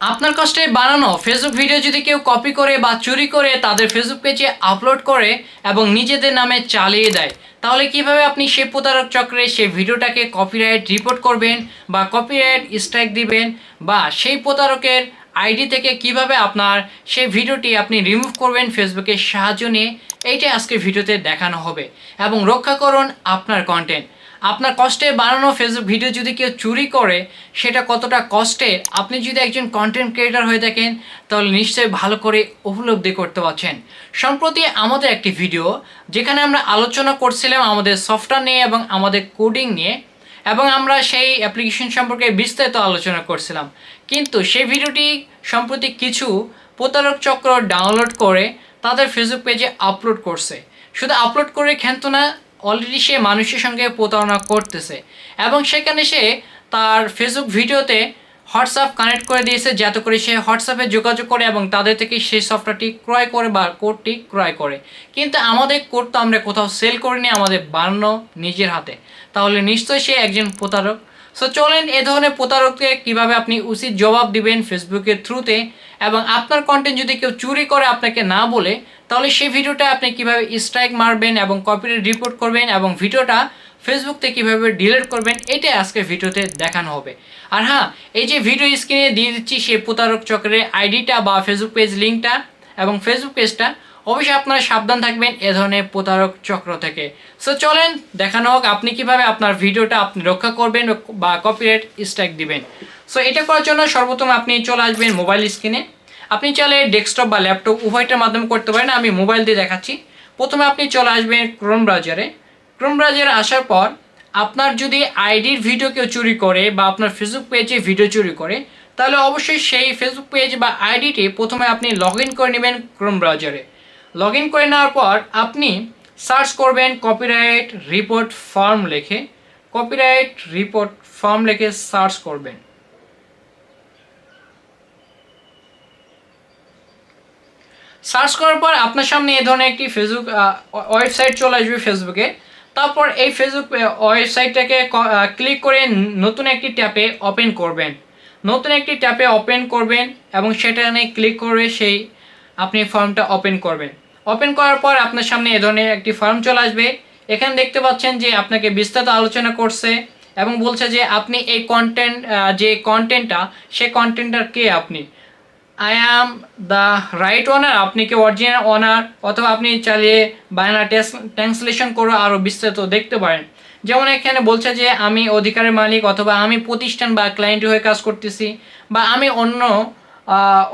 আপনার কষ্টে বানানো ফেসবুক ভিডিও যদি কেউ কপি করে বা চুরি করে তাদের ফেসবুক পেজে আপলোড করে এবং নিজেদের নামে চালিয়ে দেয়, তাহলে কীভাবে আপনি সে প্রতারক চক্রে সেই ভিডিওটাকে কপিরাইট রিপোর্ট করবেন বা কপিরাইট স্ট্রাইক দিবেন বা সেই প্রতারকের আইডি থেকে কীভাবে আপনার সেই ভিডিওটি আপনি রিমুভ করবেন ফেসবুকের সাহায্য নিয়ে, এইটাই আজকে ভিডিওতে দেখানো হবে। এবং রক্ষা করুন আপনার কন্টেন্ট আপনার কষ্টে বানানো ফেসবুক ভিডিও যদি কেউ চুরি করে, সেটা কতটা কষ্টের আপনি যদি একজন কন্টেন্ট ক্রিয়েটার হয়ে থাকেন, তাহলে নিশ্চয়ই ভালো করে উপলব্ধি করতে পারছেন। সম্প্রতি আমাদের একটি ভিডিও যেখানে আমরা আলোচনা করছিলাম আমাদের সফটওয়্যার নিয়ে এবং আমাদের কোডিং নিয়ে। এবং আমরা সেই অ্যাপ্লিকেশন সম্পর্কে বিস্তারিত আলোচনা করছিলাম। কিন্তু সেই ভিডিওটি সম্প্রতি কিছু প্রতারক চক্র ডাউনলোড করে তাদের ফেসবুক পেজে আপলোড করছে। শুধু আপলোড করে খেনত না অলরেডি সে মানুষের সঙ্গে প্রতারণা করতেছে। এবং সেখানে সে তার ফেসবুক ভিডিওতে হোয়াটসঅ্যাপ কানেক্ট করে দিয়েছে, যাতে করে সে হোয়াটসঅ্যাপে যোগাযোগ করে এবং তাদের থেকে সেই সফটওয়্যারটি ক্রয় করে বা কোডটি ক্রয় করে। কিন্তু আমাদের কোড তো আমরা কোথাও সেল করিনি, আমাদের বানানো নিজের হাতে। তাহলে নিশ্চয়ই সে একজন প্রতারক। সো চলেন এ ধরনের প্রতারককে কীভাবে আপনি উচিত জবাব দিবেন ফেসবুকের থ্রুতে এবং আপনার কন্টেন্ট যদি কেউ চুরি করে আপনাকে না বলে, তাহলে সেই ভিডিওটা আপনি কীভাবে স্ট্রাইক মারবেন এবং কপিরাইট রিপোর্ট করবেন এবং ভিডিওটা ফেসবুক থেকে কীভাবে ডিলিট করবেন, এটাই আজকে ভিডিওতে দেখানো হবে। আর হ্যাঁ এই যে ভিডিও স্ক্রিনে দিয়ে দিচ্ছি সেই প্রতারক চক্রের আইডিটা বা ফেসবুক পেজ লিঙ্কটা এবং ফেসবুক পেজটা অবশ্যই আপনারা সাবধান থাকবেন এ ধরনের প্রতারক চক্র থেকে। সো চলেন দেখানো হোক আপনি কীভাবে আপনার ভিডিওটা আপনি রক্ষা করবেন বা কপিরাইট স্ট্রাইক দিবেন। সো এটা করার জন্য সর্বপ্রথম আপনি চলে আসবেন মোবাইল স্ক্রিনে আপনি চাইলে ডেস্কটপ বা ল্যাপটপ উভয়টার মাধ্যমে করতে পারেন, আমি মোবাইল দিয়ে দেখাচ্ছি। প্রথমে আপনি চলে আসবেন ক্রোম ব্রাউজারে ক্রোম আসার পর আপনার যদি আইডির ভিডিও কেউ চুরি করে বা আপনার ফেসবুক পেজে ভিডিও চুরি করে, তাহলে অবশ্যই সেই ফেসবুক পেজ বা আইডিটি প্রথমে আপনি লগ করে নেবেন ক্রোম ব্রাউজারে লগ করে নেওয়ার পর আপনি সার্চ করবেন কপিরাইট রিপোর্ট ফর্ম লিখে কপিরাইট রিপোর্ট ফর্ম লিখে সার্চ করবেন। সার্চ করার পর আপনার সামনে এই ধরনের একটি ফেসবুক ওয়েবসাইট চলে আসবে ফেসবুকে তারপর এই ফেসবুক ওয়েবসাইটটাকে ক্লিক করে নতুন একটি ট্যাপে ওপেন করবেন। নতুন একটি ট্যাপে ওপেন করবেন এবং সেখানে ক্লিক করে সেই আপনি ফর্মটা ওপেন করবেন। ওপেন করার পর আপনার সামনে এ ধরনের একটি ফর্ম চলে আসবে। এখানে দেখতে পাচ্ছেন যে আপনাকে বিস্তারিত আলোচনা করছে এবং বলছে যে আপনি এই কন্টেন্ট যে কন্টেন্টটা সে কন্টেন্টটার কে আপনি? I am the right owner আপনি কি অরিজিনাল ওনার অথবা আপনি চালিয়ে বায়না ট্রান্সলেশন করে আরও বিস্তারিত দেখতে পারেন। যেমন এখানে বলছে যে, আমি অধিকারের মালিক অথবা আমি প্রতিষ্ঠান বা ক্লায়েন্ট হয়ে কাজ করতেছি বা আমি অন্য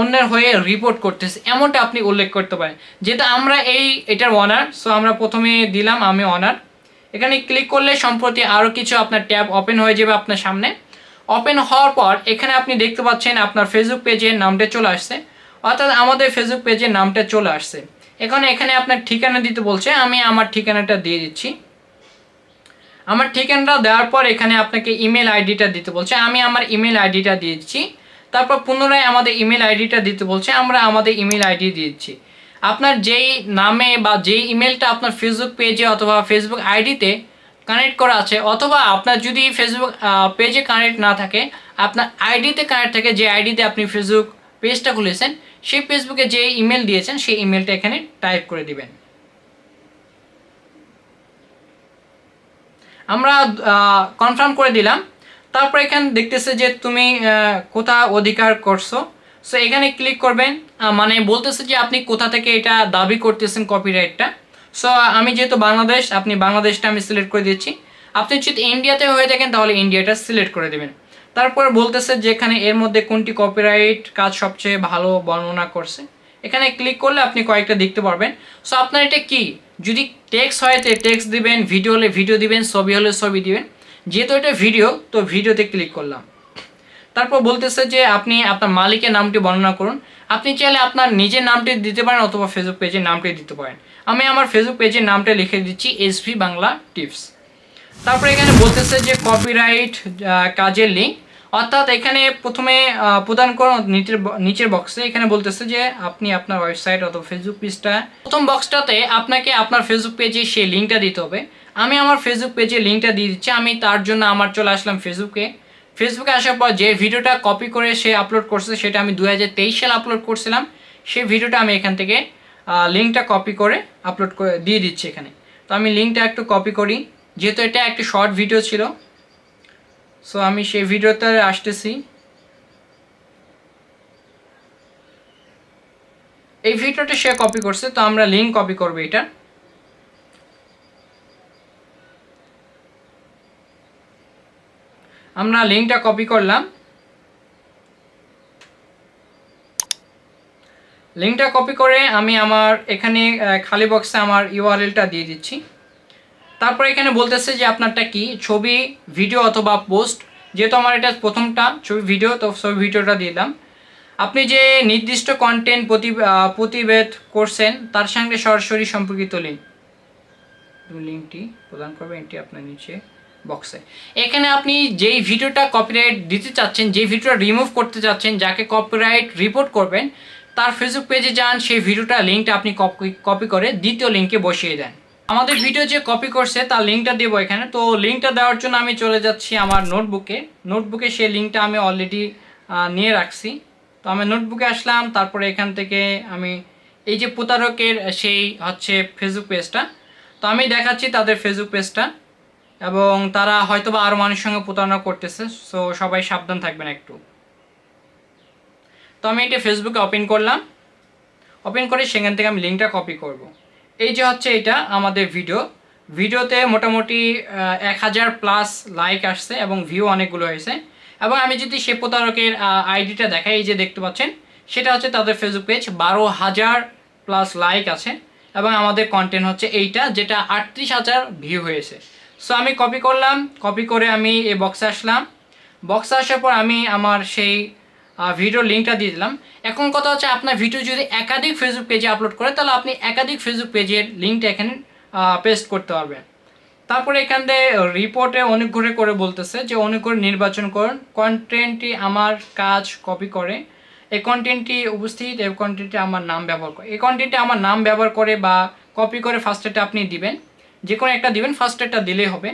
অন্যের হয়ে রিপোর্ট করতেছি। এমনটা আপনি উল্লেখ করতে পারেন। যেটা আমরা এই, এটার অনার সো আমরা প্রথমে দিলাম আমি অনার এখানে ক্লিক করলে সম্প্রতি আরও কিছু আপনার ট্যাব ওপেন হয়ে যাবে আপনার সামনে। ওপেন হওয়ার পর এখানে আপনি দেখতে পাচ্ছেন আপনার ফেসবুক পেজের নামটা চলে আসছে। অর্থাৎ আমাদের ফেসবুক পেজের নামটা চলে আসছে। এখানে এখানে আপনার ঠিকানা দিতে বলছে, আমি আমার ঠিকানাটা দিয়ে দিচ্ছি। আমার ঠিকানাটা দেওয়ার পর এখানে আপনাকে ইমেল আইডিটা দিতে বলছে, আমি আমার ইমেল আইডিটা দিয়ে দিচ্ছি। তারপর পুনরায় আমাদের ইমেল আইডিটা দিতে বলছে, আমরা আমাদের ইমেল আইডি দিচ্ছি। আপনার যেই নামে বা যেই ইমেলটা আপনার ফেসবুক পেজে অথবা ফেসবুক আইডিতে কানেক্ট করা আছে, অথবা আপনার যদি ফেসবুক পেজে কানেক্ট না থাকে, আপনার আইডিতে কানেক্ট থাকে, যে আইডিতে আপনি ফেসবুক পেজটা খুলেছেন, সেই ফেসবুকে যে ইমেল দিয়েছেন, সেই ইমেলটা এখানে টাইপ করে দিবেন। আমরা কনফার্ম করে দিলাম। তারপর এখানে দেখতেছে যে তুমি কোথা অধিকার করছ। সো এখানে ক্লিক করবেন মানে বলতেছে যে আপনি কোথা থেকে এটা দাবি করতেছেন কপিরাইটটা সো আমি যেহেতু বাংলাদেশ, আপনি বাংলাদেশটা আমি সিলেক্ট করে দিচ্ছি আপনি যদি ইন্ডিয়াতে হয়ে থাকেন, তাহলে ইন্ডিয়াটা সিলেক্ট করে দেবেন। তারপর বলতেছে যে এখানে এর মধ্যে কোনটি কপিরাইট কাজ সবচেয়ে ভালো বর্ণনা করছে। এখানে ক্লিক করলে আপনি কয়েকটা দেখতে পারবেন। সো আপনার এটা কি? যদি টেক্স হয়, তো টেক্স দিবেন ভিডিও হলে ভিডিও দিবেন, ছবি হলে ছবি দিবেন। যেহেতু এটা ভিডিও তো ভিডিওতে ক্লিক করলাম। তারপর বলতেছে যে আপনি আপনার মালিকের নামটি বর্ণনা করুন। আপনি চাইলে আপনার নিজের নামটি দিতে পারেন অথবা ফেসবুক পেজের নামটি দিতে পারেন। আমি আমার ফেসবুক পেজের নামটা লিখে দিচ্ছি এসভি বাংলা টিপস তারপরে এখানে বলতেছে যে কপিরাইট কাজের লিঙ্ক অর্থাৎ এখানে প্রথমে প্রদান করুন নিচের নিচের বক্সে এখানে বলতেছে যে আপনি আপনার ওয়েবসাইট অথবা ফেসবুক পেজটা প্রথম বক্সটাতে আপনাকে আপনার ফেসবুক পেজে সেই লিঙ্কটা দিতে হবে। আমি আমার ফেসবুক পেজে লিঙ্কটা দিয়ে দিচ্ছি, আমি তার জন্য আমার চলে আসলাম ফেসবুকে ফেসবুকে আসার পর যে ভিডিওটা কপি করে সে আপলোড করছে, সেটা আমি দু হাজার তেইশ সালে আপলোড করছিলাম। সেই ভিডিওটা আমি এখান থেকে লিঙ্কটা কপি করে আপলোড করে দিয়ে দিচ্ছি এখানে। তো আমি লিঙ্কটা একটু কপি করি। যেহেতু এটা একটি শর্ট ভিডিও ছিল সো আমি সেই ভিডিওতে আসতেছি। এই ভিডিওটা সে কপি করছে, তো আমরা লিঙ্ক কপি করব এটা। আমরা লিঙ্কটা কপি করলাম। লিঙ্কটা কপি করে আমি আমার এখানে খালি বক্সে আমার ইউআরএলটা দিয়ে দিচ্ছি। তারপর এখানে বলতেছে যে আপনারটা কি? ছবি ভিডিও অথবা পোস্ট যেহেতু আমার এটা প্রথমটা, ছবি ভিডিও তো ছবি ভিডিওটা দিয়ে দিলাম। আপনি যে নির্দিষ্ট কন্টেন্ট প্রতি প্রতিবেদ করছেন, তার সঙ্গে সরাসরি সম্পর্কিত লিঙ্ক লিঙ্কটি প্রদান করবেন এটি আপনার নিচে বক্সে এখানে আপনি যেই ভিডিওটা কপিরাইট দিতে চাচ্ছেন, যেই ভিডিওটা রিমুভ করতে চাচ্ছেন, যাকে কপিরাইট রিপোর্ট করবেন তার ফেসবুক পেজে যান, সেই ভিডিওটা লিঙ্কটা আপনি কপি কপি করে দ্বিতীয় লিঙ্কে বসিয়ে দেন। আমাদের ভিডিও যে কপি করছে, তার লিঙ্কটা দেবো এখানে। তো লিঙ্কটা দেওয়ার জন্য আমি চলে যাচ্ছি আমার নোটবুকে নোটবুকে সেই লিঙ্কটা আমি অলরেডি নিয়ে রাখছি। তো আমি নোটবুকে আসলাম, তারপরে এখান থেকে আমি এই যে প্রতারকের সেই হচ্ছে ফেসবুক পেজটা তো আমি দেখাচ্ছি তাদের ফেসবুক পেজটা এবং তারা হয়তো বা আরও মানুষের সঙ্গে প্রতারণা করতেছে সো সবাই সাবধান থাকবেন একটু। তো আমি এটা ফেসবুকে ওপেন করলাম। ওপেন করে সেখান থেকে আমি লিঙ্কটা কপি করব। এই যে হচ্ছে এটা আমাদের ভিডিও ভিডিওতে মোটামুটি এক হাজার প্লাস লাইক আসছে এবং ভিউ অনেকগুলো হয়েছে। এবং আমি যদি সে প্রতারকের আইডিটা দেখাই, এই যে দেখতে পাচ্ছেন, সেটা হচ্ছে তাদের ফেসবুক পেজ বারো হাজার প্লাস লাইক আছে এবং আমাদের কন্টেন্ট হচ্ছে এইটা, যেটা আটত্রিশ হাজার ভিউ হয়েছে। সো আমি কপি করলাম। কপি করে আমি এই বক্সে আসলাম। বক্সে আসার পর আমি আমার সেই ভিডিও লিঙ্কটা দিয়ে দিলাম। এখন কথা হচ্ছে আপনার ভিডিও যদি একাধিক ফেসবুক পেজে আপলোড করে, তাহলে আপনি একাধিক ফেসবুক পেজের লিঙ্কটা এখানে পেস্ট করতে পারবেন। তারপরে এখান থেকে রিপোর্টে অনেক ঘুরে করে বলতেছে যে, অনেক করে নির্বাচন করুন। কন্টেন্টটি আমার কাজ কপি করে। এই কন্টেন্টটি উপস্থিত, এই কন্টেন্টটি আমার নাম ব্যবহার করে। এই কন্টেন্টটি আমার নাম ব্যবহার করে বা কপি করে ফার্স্টেটা আপনি দিবেন। যে কোনো একটা দিবেন ফার্স্টেরটা দিলেই হবে।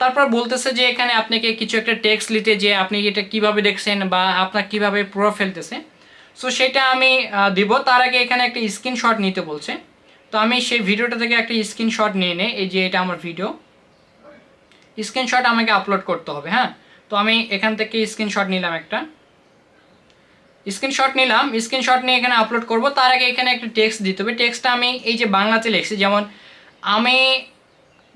তারপর বলতেছে যে এখানে আপনাকে কিছু একটা টেক্সট লিতে যে আপনি এটা কীভাবে দেখছেন বা আপনার কীভাবে প্রভাব ফেলতেছে। সো সেটা আমি দিব। তার আগে এখানে একটা স্ক্রিনশট নিতে বলছে। তো আমি সেই ভিডিওটা থেকে একটা স্ক্রিনশট নিয়ে নেই। এই যে এটা আমার ভিডিও স্ক্রিনশট আমাকে আপলোড করতে হবে হ্যাঁ? তো আমি এখান থেকে স্ক্রিনশট নিলাম একটা। স্ক্রিনশট নিলাম। স্ক্রিনশট নিয়ে এখানে আপলোড করব। তার আগে এখানে একটা টেক্সট দিতে হবে। টেক্সটটা আমি এই যে বাংলাতে লিখছি। যেমন, আমি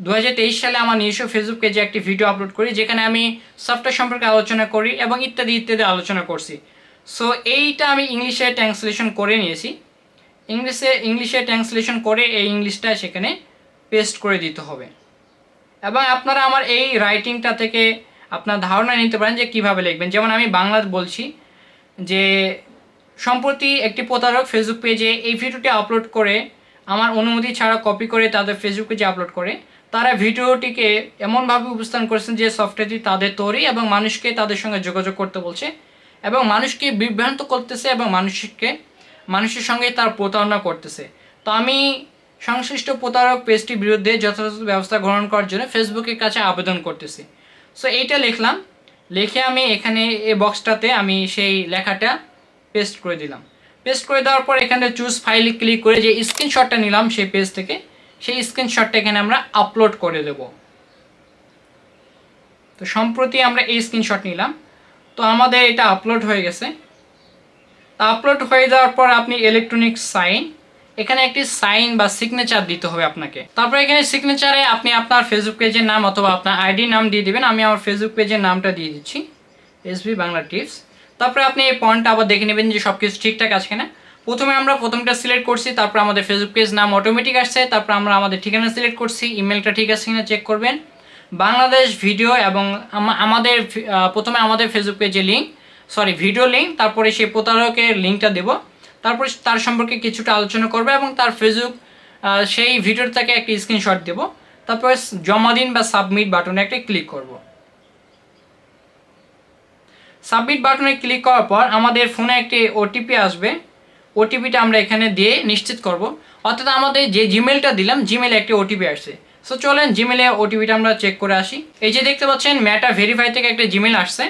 দু হাজার তেইশ সালে আমার নিজস্ব ফেসবুক পেজে একটি ভিডিও আপলোড করি, যেখানে আমি সফটওয়্যার সম্পর্কে আলোচনা করি এবং ইত্যাদি ইত্যাদি আলোচনা করছি। সো এইটা আমি ইংলিশে ট্রান্সলেশন করে নিয়েছি। ইংলিশে ইংলিশে ট্রান্সলেশন করে এই ইংলিশটা সেখানে পেস্ট করে দিতে হবে। এবং আপনারা আমার এই রাইটিংটা থেকে আপনার ধারণা নিতে পারেন যে কীভাবে লিখবেন। যেমন আমি বাংলা বলছি যে, সম্প্রতি একটি প্রতারক ফেসবুক পেজে এই ভিডিওটি আপলোড করে, আমার অনুমতি ছাড়া কপি করে তাদের ফেসবুক পেজে আপলোড করে। তারা ভিডিওটিকে এমনভাবে উপস্থান করেছেন যে সফটওয়্যারটি তাদের তৈরি এবং মানুষকে তাদের সঙ্গে যোগাযোগ করতে বলছে এবং মানুষকে বিভ্রান্ত করতেছে এবং মানুষকে, মানুষের সঙ্গে তার প্রতারণা করতেছে। তো আমি সংশ্লিষ্ট প্রতারক পেজটির বিরুদ্ধে যথাযথ ব্যবস্থা গ্রহণ করার জন্য ফেসবুকের কাছে আবেদন করতেছি। সো এইটা লিখলাম। লিখে আমি এখানে এই বক্সটাতে আমি সেই লেখাটা পেস্ট করে দিলাম। পেস্ট করে দেওয়ার পর এখানে চুজ ফাইলে ক্লিক করে যে স্ক্রিনশটটা নিলাম সেই পেজ থেকে। সেই স্ক্রিনশটটা এখানে আমরা আপলোড করে দেব। তো সম্প্রতি আমরা এই স্ক্রিনশট নিলাম। তো আমাদের এটা আপলোড হয়ে গেছে। আপলোড হয়ে যাওয়ার পর আপনি ইলেকট্রনিক সাইন এখানে একটি সাইন বা সিগনেচার দিতে হবে আপনাকে। তারপর এখানে সিগনেচারে আপনি আপনার ফেসবুক পেজের নাম অথবা আপনার আইডি নাম দিয়ে দিবেন। আমি আমার ফেসবুক পেজের নামটা দিয়ে দিচ্ছি। এসবি বাংলা টিপস তারপরে আপনি এই পয়েন্টটা আবার দেখে নেবেন যে সব কিছু ঠিকঠাক আছে কিনা। প্রথমে আমরা প্রথমটা সিলেক্ট করছি, তারপর আমাদের ফেসবুক পেজ নাম অটোমেটিক আসছে, তারপর আমরা আমাদের ঠিকানা সিলেক্ট করছি ইমেলটা ঠিক আছে কিনা চেক করবেন। বাংলাদেশ ভিডিও এবং আমাদের প্রথমে আমাদের ফেসবুক পেজে লিঙ্ক সরি ভিডিও লিঙ্ক তারপরে সেই প্রতারকের লিঙ্কটা দেব। তারপরে তার সম্পর্কে কিছুটা আলোচনা করবে এবং তার ফেসবুক সেই ভিডিওর থেকে একটা স্ক্রিনশট দেব। তারপরে জমা দিন বা সাবমিট বাটনে একটা ক্লিক করব। সাবমিট বাটনে ক্লিক করার পর আমাদের ফোনে একটি ওটিপি আসবে। ওটিপিটা আমরা এখানে দিয়ে নিশ্চিত করব। অর্থাৎ আমাদের যে জিমেলটা দিলাম জিমেলে একটি ওটিপি আসছে। সো চলেন জিমেলে ওটিপিটা আমরা চেক করে আসি। এই যে দেখতে পাচ্ছেন ম্যাটা ভেরিফাই থেকে একটা জিমেল আসছে।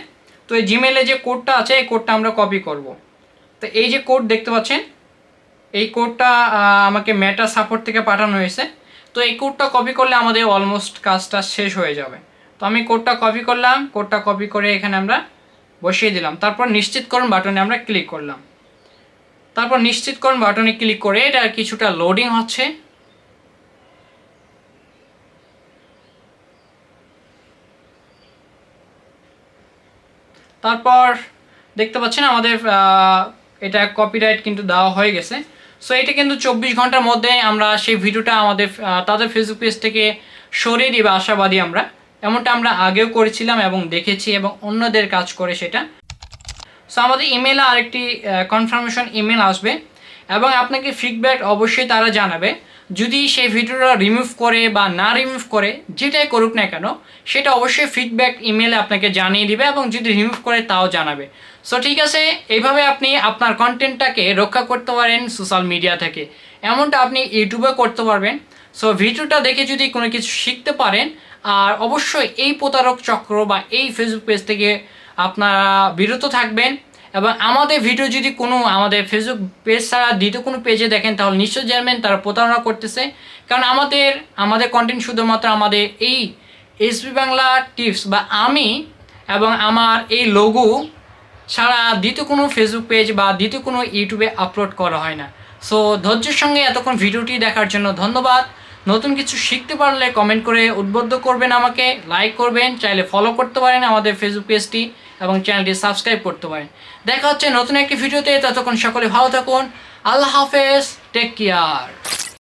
তো এই জিমেলে যে কোডটা আছে, এই কোডটা আমরা কপি করব। তো এই যে কোড দেখতে পাচ্ছেন, এই কোডটা আমাকে মেটা সাপোর্ট থেকে পাঠানো হয়েছে। তো এই কোডটা কপি করলে আমাদের অলমোস্ট কাজটা শেষ হয়ে যাবে। তো আমি কোডটা কপি করলাম কোডটা কপি করে এখানে আমরা বসিয়ে দিলাম। তারপর নিশ্চিতকরণ বাটনে আমরা ক্লিক করলাম। তারপর নিশ্চিতকরণ বাটনে ক্লিক করে এটা কিছুটা লোডিং হচ্ছে। তারপর দেখতে পাচ্ছেন আমাদের এটা কপিরাইট কিন্তু দেওয়া হয়ে গেছে। সো এটা কিন্তু চব্বিশ ঘণ্টার মধ্যে আমরা সেই ভিডিওটা আমাদের তাদের ফেসবুক পেজ থেকে সরিয়ে দিবে আশাবাদী আমরা। এমনটা আমরা আগেও করেছিলাম এবং দেখেছি এবং অন্যদের কাজ করে সেটা। সো আমাদের ইমেলে আরেকটি কনফার্মেশন ইমেল আসবে এবং আপনাকে ফিডব্যাক অবশ্যই তারা জানাবে। যদি সেই ভিডিওটা রিমুভ করে বা না রিমুভ করে, যেটাই করুক না কেন, সেটা অবশ্যই ফিডব্যাক ইমেলে আপনাকে জানিয়ে দিবে এবং যদি রিমুভ করে, তাও জানাবে। সো ঠিক আছে, এইভাবে আপনি আপনার কন্টেন্টটাকে রক্ষা করতে পারেন সোশ্যাল মিডিয়া থেকে। এমনটা আপনি ইউটিউবে করতে পারবেন। সো ভিডিওটা দেখে যদি কোনো কিছু শিখতে পারেন, আর অবশ্যই এই প্রতারক চক্র বা এই ফেসবুক পেজ থেকে আপনারা বিরত থাকবেন। এবং আমাদের ভিডিও যদি কোনো আমাদের ফেসবুক পেজ ছাড়া দ্বিতীয় কোনো পেজে দেখেন, তাহলে নিশ্চয়ই জানবেন তারা প্রতারণা করতেছে। কারণ আমাদের আমাদের কন্টেন্ট শুধুমাত্র আমাদের এই এসবি বাংলা টিপস বা আমি এবং আমার এই লোগো ছাড়া দ্বিতীয় কোনো ফেসবুক পেজ বা দ্বিতীয় কোনো ইউটিউবে আপলোড করা হয় না। সো ধৈর্যের সঙ্গে এতক্ষণ ভিডিওটি দেখার জন্য ধন্যবাদ। নতুন কিছু শিখতে পারলে কমেন্ট করে উদ্বুদ্ধ করবেন আমাকে লাইক করবেন, চাইলে ফলো করতে পারেন আমাদের ফেসবুক পেজটি এবং চ্যানেলটি সাবস্ক্রাইব করতে পারেন। দেখা হচ্ছে নতুন একটি ভিডিওতে, ততক্ষণ সকলে ভালো থাকুন। আল্লাহ হাফেজ, টেক কেয়ার।